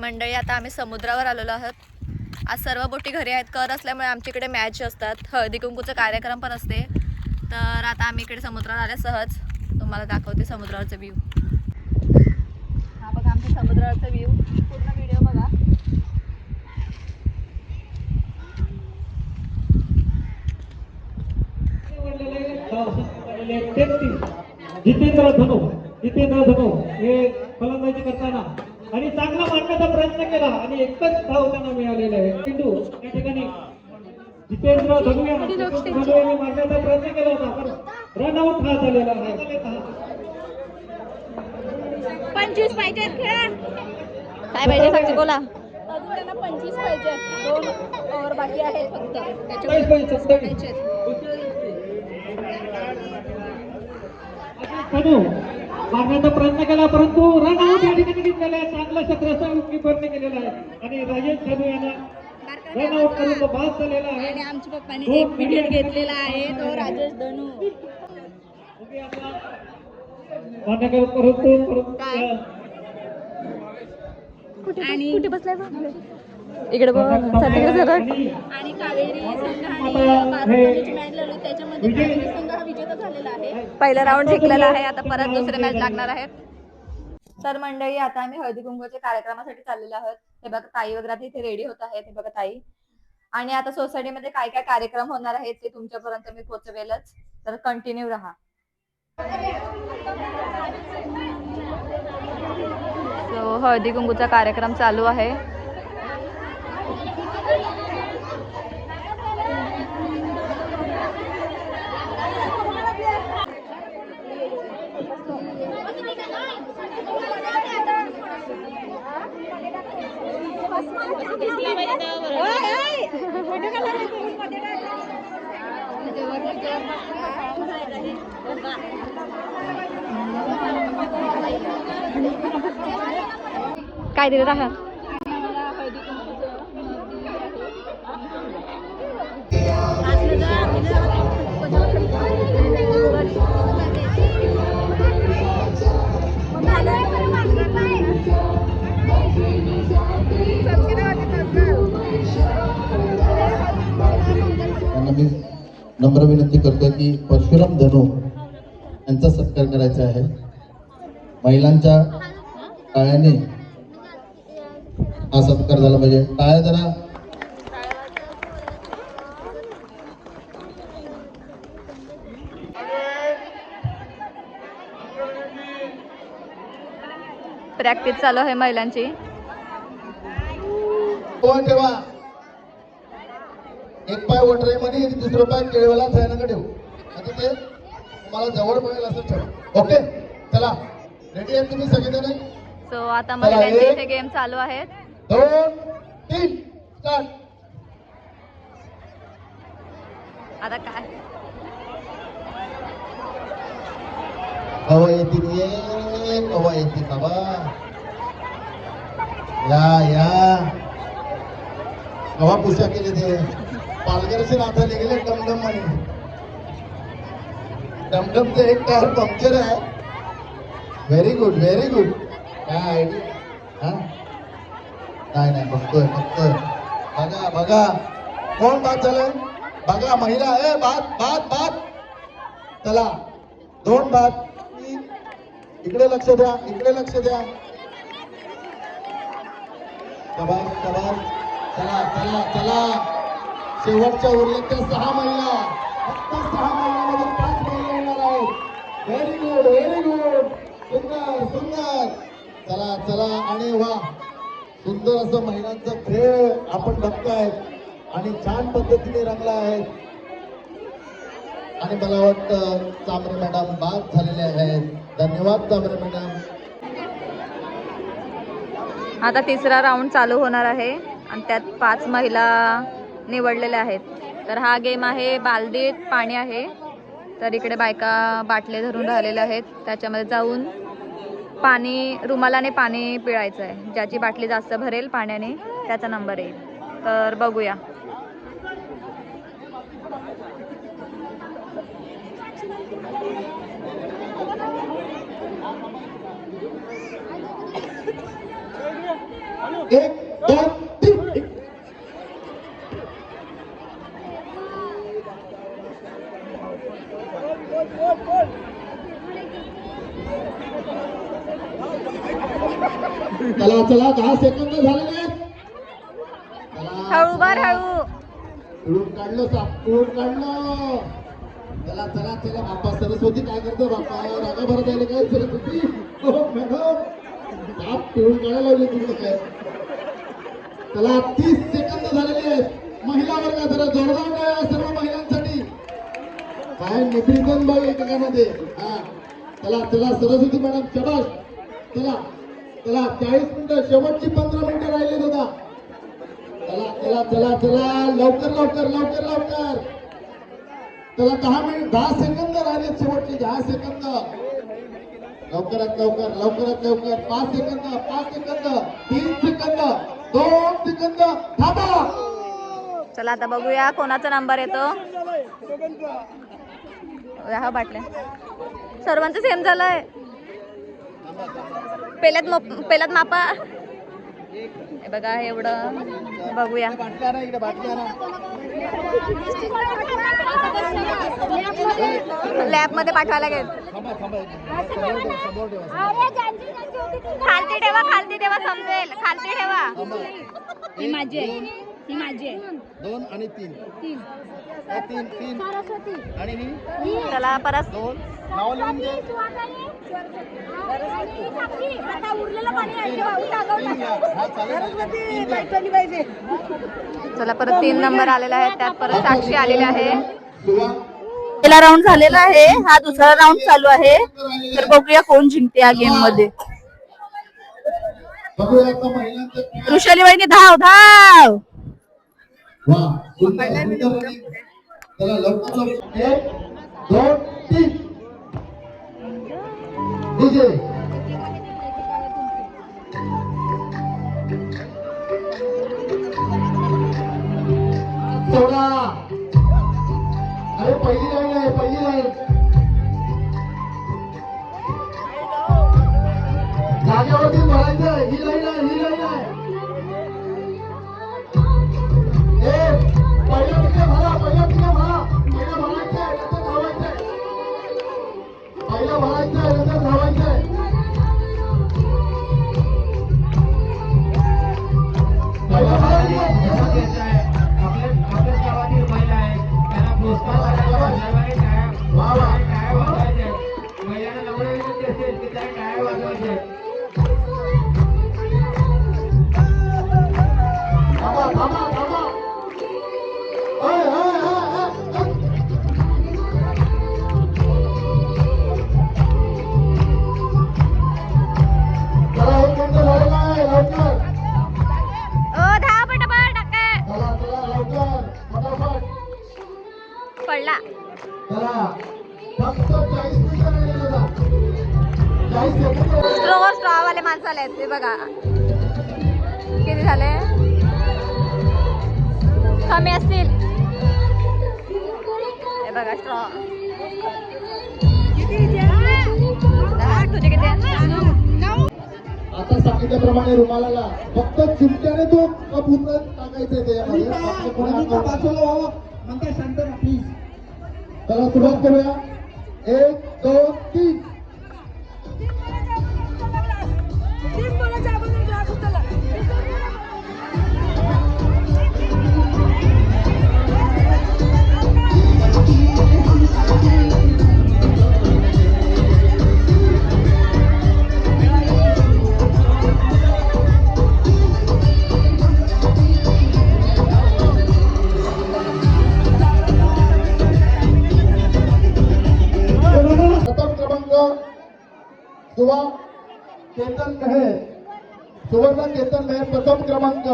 मंडळी आता आम्ही समुद्रावर आलेलो आहोत. आज सर्व बोटी घरी आहेत. कर असल्यामुळे आमच्याकडे मॅच असतात. हळदी कुंकूचं कार्यक्रम पण असते. तर आता आम्ही इकडे समुद्रावर आले सहज. तुम्हाला दाखवते समुद्रावरचं व्ह्यू हा बघा आमचं समुद्रावरचा व्ह्यू पूर्ण व्हिडिओ बघा. जितेंद्र धनो जितेंद्र धनो हे फलंदाजी करताना आणि चांगला मारण्याचा प्रयत्न केला आणि एकच धाव त्यांना मिळालेला आहे. चेंडू या ठिकाणी जितेंद्र धनु या- धनु यांनी मारण्याचा प्रयत्न केला होता पण रन आउट हा झालेला आहे. पंचवीस पाहिजे खेळा काय पाहिजे साक्षी बोला. अजून त्यांना पंचवीस पाहिजे दोन ओव्हर बाकी आहेत फक्त. मारण्याचा प्रयत्न केला परंतु रन आउट या ठिकाणी घेतलेला आहे चांगला क्षेत्रस्थ किपरने केलेला आहे. आणि राजेश धनु यांना रन आउट करून बाद झालेला आहे. आणि आमच्या पप्पाने एक विकेट घेतलेला आहे. तो राजेश धनू. परंतु? आणि कुठे बसलाय इकडे बघ आणि कावेरी संघ आणि बारामतीची मॅच लढली त्याच्यामध्ये कावेरी संघ हा विजेता झालेला आहे. पहिला राऊंड जिंकलेला आहे. आता परत दुसरे मॅच लागणार आहेत. तर मंडळी आता आम्ही हळदी कुंकूच्या कार्यक्रमासाठी चाललेलो आहोत. हे बघा ताई वगैरे आता इथे रेडी होत आहेत. हे बघा ताई. आणि आता सोसायटीमध्ये काय काय कार्यक्रम होणार आहेत ते तुमच्यापर्यंत मी पोहोचवेलच तर कंटिन्यू राहा. सो हळदी कुंकूचा कार्यक्रम चालू आहे. काय दिलं राहा? मी नम्र विनंती करतो की परशुराम धनु यांचा सत्कार करायचा आहे. महिलांच्या टाळ्याने हा सत्कार झाला पाहिजे. टाळ्या जरा. प्रॅक्टिस चालू आहे महिलांची. वर ठेवा. एक पाय वटराईमध्ये आणि दुसरं पाय केळवेला फॅनकडे ठेवू म्हणजे ते तुम्हाला जवळ मिळेल असं ठेवा. ओके? चला. रेडी आहेत तुम्ही सगळेजण? सो आता महिलांचे इथे गेम चालू आहेत. दोन तीन स्टार्ट आता काय? कवा येतील ये कवा येतील बाबा. या या. कवा पुशा केले ते? पालघरचे नाथा निघले डमडम म्हणे डमडमचं एक टायर पंक्चर आहे. व्हेरी गुड व्हेरी गुड काय आयडिया हा? नाही नाही बघतोय बघतोय. बघा बघा. कोण बात झालं? बघा महिला ए बात बात बात. चला दोन बात. इकडे लक्ष द्या इकडे लक्ष द्या. कबाब कबाब चला चला चला. शेवटच्या उरलेल्या सहा महिला. फक्त सहा महिन्यामध्ये पाच महिला येणार आहेत. व्हेरी गुड व्हेरी गुड सुंदर सुंदर. चला चला आणि वा. सुंदर असं महिलांचा खेळ आपण बघताय आणि छान पद्धतीने रंगला आहे. आणि मला वाटतं चामरे मॅडम बाद झालेले आहेत. धन्यवाद चामरे मॅडम. आता तिसरा राऊंड चालू होणार आहे. आणि त्यात पाच महिला निवडलेल्या आहेत. तर हा गेम आहे बालदीत पाणी आहे. तर इकडे बायका बाटले धरून राहिलेल्या आहेत. त्याच्यामध्ये जाऊन पाणी रुमालाने पाणी पिळायचं आहे. ज्याची बाटली जास्त भरेल पाण्याने त्याचा नंबर येईल. तर बघूया. एक दोन तीन चला चला दहा सेकंद. चला, हळू बर. हळू. काढलं साप काढलं. चला चला चला बाप्पा सरस्वती काय करतो बाप्पा? रागा भरत आले काय सरस्वती? हो मॅडम साप पिळून काढायला तुम्ही काय? चला तीस सेकंद झालेले आहेत. महिला वर्ग जरा जोरदार सर्व महिलांसाठी काय निद्रितन बघ एकेकामध्ये हा. चला चला सरस्वती मॅडम शबाश चला चला चाळीस मिनिटं शेवटची पंधरा मिनिटं राहिली होता चला चला चला चला लवकर लवकर लवकर लवकर. चला दहा मिनिट दहा सेकंद राहिले शेवटचे दहा सेकंद. लवकरात लवकर लवकरात लवकर पाच सेकंद पाच सेकंद तीन सेकंद दोन सेकंद थांबा. चला आता बघूया कोणाचा नंबर येतो. हा बाटल्या. सर्वांचं सेम झालंय. पहिल्यात मोप पहिल्यात मापा. हे बघा एवढं बघूया. लॅबमध्ये पाठवायला गेल खालती ठेवा खालती ठेवा समजेल खालती ठेवा. ही माझी आहे. ही माझी आहे. दोन आणि तीन. तीन. हे तीन तीन. आणि ही? चला परत. दोन. नाव लिहून घे आता उरलेलं पाणी आहे. ते वाहून टाकावं तीन. घ्या. हा चालेल तीन घ्या. चला परत तीन नंबर आलेला आहे त्यात परत साक्षी आलेली आहे. पहिला राऊंड झालेला आहे. हा दुसरा राऊंड चालू आहे. तर बघूया कोण जिंकते या गेममध्ये. बघूया आता महिलांचं खेळ. वृषाली वहिनी धाव धाव. वा सुंदर. सुंदर त्याला चला लवकर लवकर एक दोन तीन. डीजे. सोडा. अरे पहिली लाईन आहे पहिली लाईन. जागेवरती भरायचं ही लाईन आहे ही लाईन आहे. पडला. चला, फक्त 40 मिनिटं राहिलेली होता. 40 सेकंद. स्ट्रो स्ट्रॉ वाले माणसं आले ते बघा. किती झाले? कमी असतील. हे बघा स्ट्रॉ. तुझे किती आहेत? आता सांगितल्याप्रमाणे रुमालाला फक्त चिमट्याने तो टाकायचं. चला सुरुवात करूया. एक दोन तीन. प्रथम केतन मेहर सुवर्ण केतन मेहर प्रथम क्रमांक.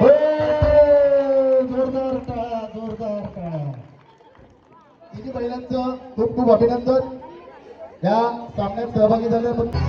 हो, जोरदार का जोरदार का तिन्ही महिलांचं खूप खूप अभिनंदन. या सामन्यात सहभागी झाल्याबद्दल.